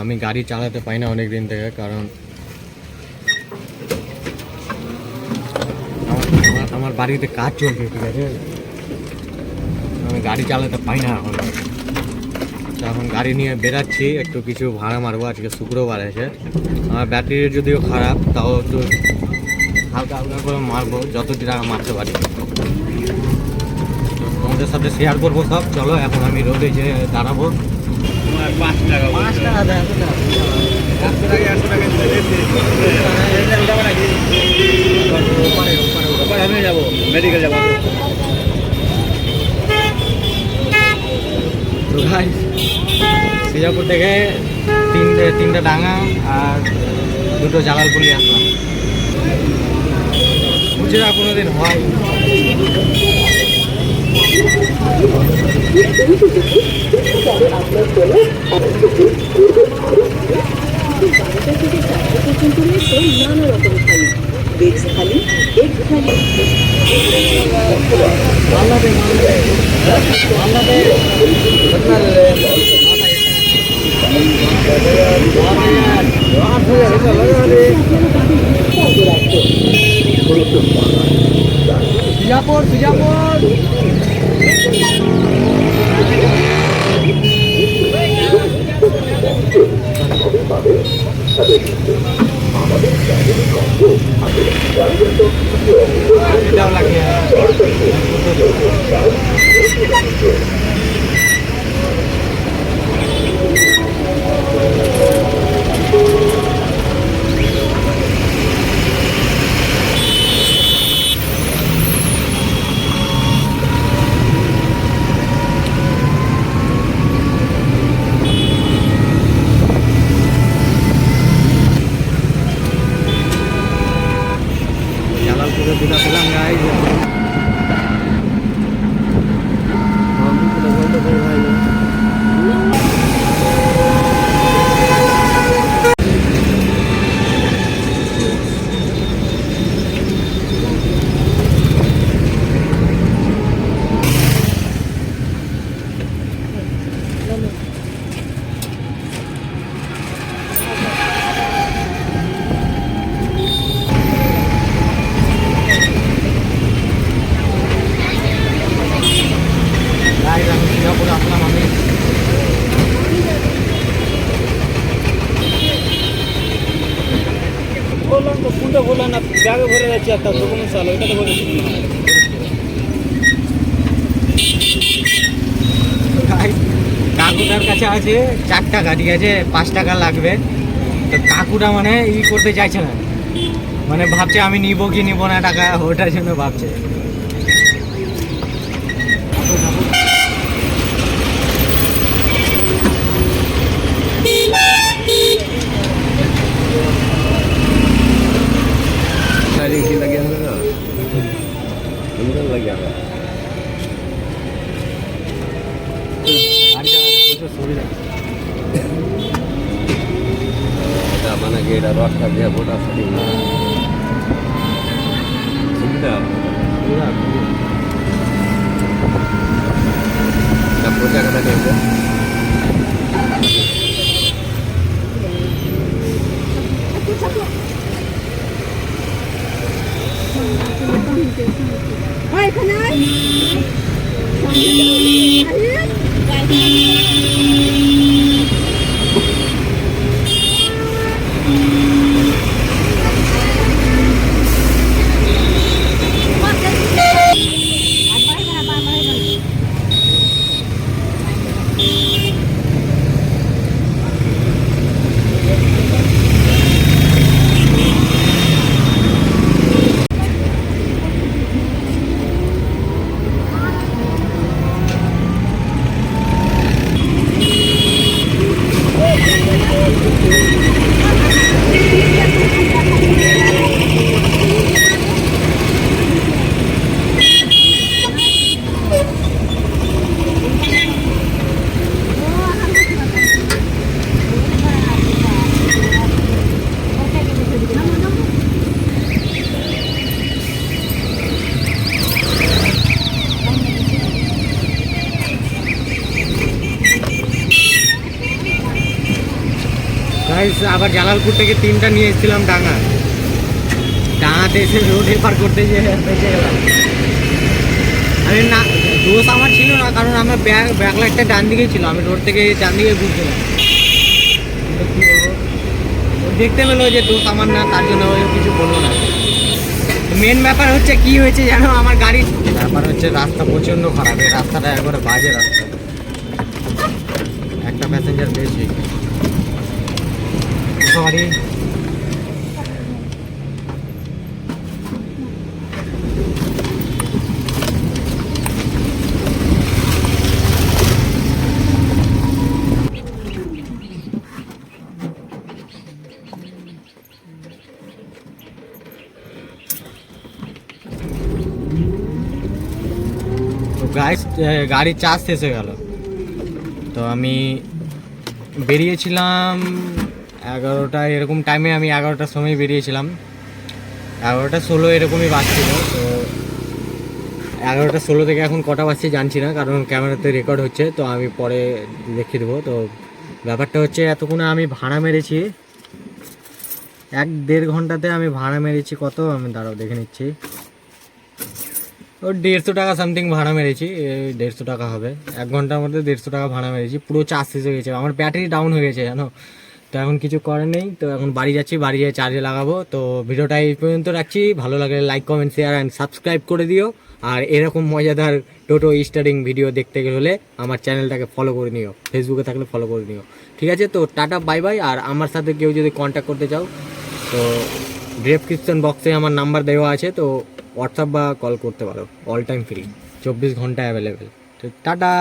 আমি গাড়ি চালাতে পাই না অনেক দিন থেকে, কারণ আমার বাড়িতে কাজ চলছে, ঠিক আছে? আমি গাড়ি চালাতে পাই না এখন। এখন গাড়ি নিয়ে বেরাচ্ছি একটু কিছু ভাড়া মারবো আজকে শুক্রবার আছে আমার ব্যাটারি যদিও খারাপ, তাও একটু হালকা হালকা করে মারবো যত টাকা মারতে পারি। তোমাদের সাথে শেয়ার করব সব। চলো, এখন আমি রোডে যে দাঁড়াবো। পাঁচ টাকা পাঁচ টাকা দেয় একশো টাকা? একশো টাকা ওপারে, ওপারে, ওপারে। আমি যাব মেডিকেল যাব। তো ভাই সিজাপুর থেকে তিনটে তিনটে ডাঙা আর দুটো জালালপুলি আসলাম। বুঝে না কোনোদিন হয়? বারোটা থেকে চারটে পর্যন্ত রয়েছে নানা রকম থালি ভেজ থালি এগ থালি এটাও লাগিয়ে জালালপুরে দুটা পেলাম গাই গাইজ আমি সিঙ্গাপুরে আসলাম আমি বললাম তো কোনটা বললাম না ব্যাগে ভরে যাচ্ছে একটা ডকুমেন্ট চালো এটা তো বলেছি। কাকুটার কাছে আছে চার টাকা ঠিক আছে, পাঁচ টাকা লাগবে। তো কাকুটা মানে ই করতে চাইছে না। মানে ভাবছে আমি নিব কি নিব না টাকা, ওটার জন্য ভাবছে। మనకి ఇక్కడ రోడ్ల దేవుడు అసలు పూజ కదా গাইস আবার জালালপুর থেকে তিনটা নিয়ে এসেছিলাম ডাঙা। ডাঙাতে এসে রোড এপার করতে যে বেঁচে গেলাম। আরে না, দোষ আমার ছিল না, কারণ আমার ব্যাগ ব্যাক লাইটটা ডান দিকেই ছিল। আমি রোড থেকে ডান দিকে ঘুরছিলাম। দেখতে পেল যে দোষ আমার না, তার জন্য কিছু বলল না। মেন ব্যাপার হচ্ছে কি হয়েছে জানো? আমার গাড়ি ব্যাপার হচ্ছে রাস্তা প্রচণ্ড খারাপ। রাস্তাটা একবারে বাজে রাস্তা। একটা প্যাসেঞ্জার বেশি। গাড়ি গাড়ির চার্জ শেষ হয়ে গেল। তো আমি বেরিয়েছিলাম এগারোটা এরকম টাইমে আমি এগারোটার সময় বেরিয়েছিলাম। এগারোটা ষোলো এরকমই বাজছিল তো এগারোটা ষোলো থেকে এখন কটা বাজছে জানছি না, কারণ ক্যামেরাতে রেকর্ড হচ্ছে, তো আমি পরে দেখিয়ে দেবো। তো ব্যাপারটা হচ্ছে, এতক্ষণে আমি ভাড়া মেরেছি। এক দেড় ঘন্টাতে আমি ভাড়া মেরেছি, কত? আমি দাঁড়াও, দেখে নিচ্ছি। ও দেড়শো টাকা সামথিং ভাড়া মেরেছি দেড়শো টাকা হবে। এক ঘণ্টার মধ্যে দেড়শো টাকা ভাড়া মেরেছি, পুরো চার্জ শেষ হয়ে গেছে। আমার ব্যাটারি ডাউন হয়ে গেছে, জানো? তো এখন কিছু করার নেই, তো এখন বাড়ি যাচ্ছি, বাড়ি যেয়ে চার্জে লাগাবো। তো ভিডিওটা এই পর্যন্ত রাখছি, ভালো লাগলে like comment share and subscribe করে দিও। আর এরকম মজাদার টোটো স্টারিং ভিডিও দেখতে গেলে আমার চ্যানেলটাকে ফলো করে নিও ফেসবুকে থাকলে ফলো করে নিও। ঠিক আছে, তো টাটা বাই বাই আর আমার সাথে কেউ যদি কন্ট্যাক্ট করতে চাও, তো ডেসক্রিপশন বক্সে আমার নাম্বার দেওয়া আছে, তো হোয়াটসঅ্যাপ বা কল করতে পারো অল টাইম ফ্রি চব্বিশ ঘণ্টা অ্যাভেলেবেল তো টাটা।